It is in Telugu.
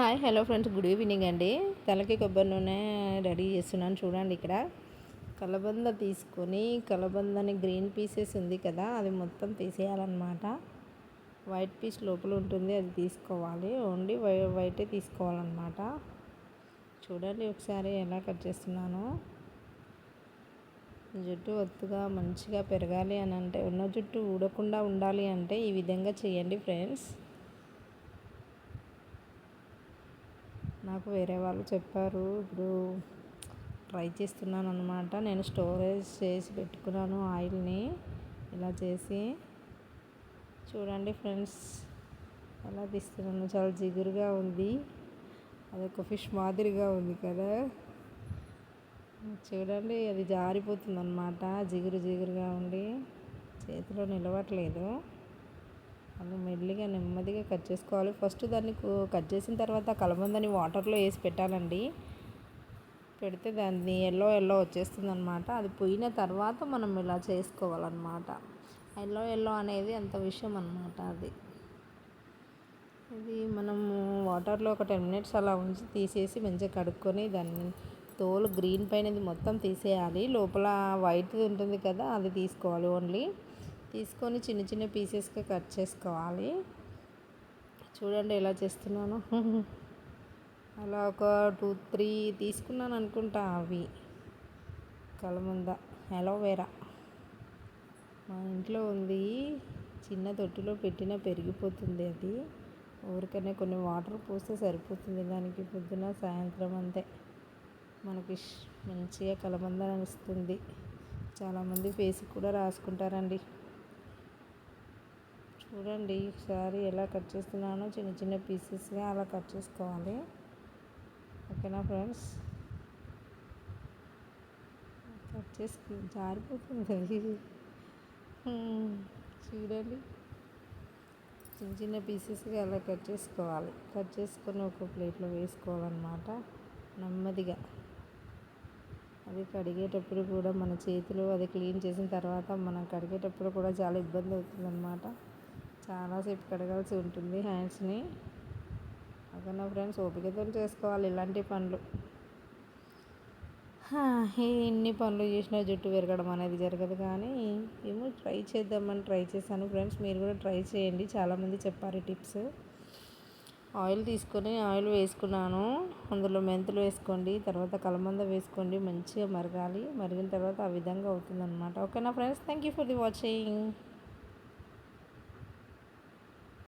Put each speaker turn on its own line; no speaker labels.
Hi hello friends good evening అండి. తలకి కొబ్బరి నూనె రెడీ చేస్తున్నాను చూడండి ఇక్కడ. కలబంద తీసుకొని కలబందని గ్రీన్ పీసెస్ ఉంది కదా అది మొత్తం తీసేయాలన్నమాట. వైట్ పీస్ లోపల ఉంటుంది అది తీసుకోవాలి. ఓన్లీ వై వైటే తీసుకోవాలన్నమాట. చూడండి ఒకసారి ఎలా కట్ చేస్తున్నాను. జుట్టు ఒత్తుగా మంచిగా పెరగాలి అని అంటే ఉన్న జుట్టు ఊడకుండా ఉండాలి అంటే ఈ విధంగా చేయండి ఫ్రెండ్స్. నాకు వేరే వాళ్ళు చెప్పారు ఇప్పుడు ట్రై చేస్తున్నాను అనమాట నేను స్టోరేజ్ చేసి పెట్టుకున్నాను ఆయిల్ని ఇలా చేసి. చూడండి ఫ్రెండ్స్ ఎలా తీస్తున్నాను చాలా జిగురుగా ఉంది. అదొక ఫిష్ మాదిరిగా ఉంది కదా. చూడండి అది జారిపోతుంది అనమాట జిగురు జిగురుగా ఉండి చేతిలో నిలవట్లేదు. అలా మెల్లిగా నెమ్మదిగా కట్ చేసుకోవాలి. ఫస్ట్ దాన్ని కట్ చేసిన తర్వాత కలబందని వాటర్లో వేసి పెట్టాలండి. పెడితే దాన్ని ఎల్లో ఎల్లో వచ్చేస్తుంది అనమాట అది పోయిన తర్వాత మనం ఇలా చేసుకోవాలన్నమాట. ఎల్లో ఎల్లో అనేది అంత విషయం అనమాట అది. ఇది మనము వాటర్లో ఒక టెన్ మినిట్స్ అలా ఉంచి తీసేసి మంచిగా కడుక్కొని దాన్ని తోలు గ్రీన్ పైనది మొత్తం తీసేయాలి. లోపల వైట్ ఉంటుంది కదా అది తీసుకోవాలి ఓన్లీ. తీసుకొని చిన్న చిన్న పీసెస్గా కట్ చేసుకోవాలి. చూడండి ఎలా చేస్తున్నాను. అలా ఒక టూ త్రీ తీసుకున్నాను అనుకుంటా అవి. కలముంద అలోవేరా. మా ఇంట్లో ఉంది. చిన్న తొట్టిలో పెట్టిన పెరిగిపోతుంది అది. ఊరికనే కొన్ని వాటర్ పోస్తే సరిపోతుంది. దానికి పొద్దున సాయంత్రం అంతే. మనకి మంచిగా కలబంద నడుస్తుంది. చాలామంది ఫేస్ కూడా రాసుకుంటారండి. చూడండి ఒకసారి ఎలా కట్ చేస్తున్నానో చిన్న చిన్న పీసెస్గా అలా కట్ చేసుకోవాలి. ఓకేనా ఫ్రెండ్స్? కట్ చేసి జారిపోతుంది. చూడండి. చిన్న చిన్న పీసెస్గా అలా కట్ చేసుకోవాలి. కట్ చేసుకొని ఒక ప్లేట్లో వేసుకోవాలన్నమాట. నెమ్మదిగా. అది కడిగేటప్పుడు కూడా మన చేతులు అది క్లీన్ చేసిన తర్వాత మనం కడిగేటప్పుడు కూడా చాలా ఇబ్బంది అవుతుందన్నమాట. చాలాసేపు కడగాల్సి ఉంటుంది హ్యాండ్స్ని. ఓకేనా ఫ్రెండ్స్ ఓపికతో చేసుకోవాలి ఇలాంటి పనులు. ఎన్ని పనులు చేసినా జుట్టు పెరగడం అనేది జరగదు కానీ ఏమో ట్రై చేద్దామని ట్రై చేశాను. ఫ్రెండ్స్ మీరు కూడా ట్రై చేయండి. చాలామంది చెప్పారు టిప్స్. ఆయిల్ తీసుకొని ఆయిల్ వేసుకున్నాను. అందులో మెంతులు వేసుకోండి తర్వాత కలమంద వేసుకోండి మంచిగా మరగాలి. మరిగిన తర్వాత ఆ విధంగా అవుతుందన్నమాట. ఓకేనా friends? Thank you for the watching.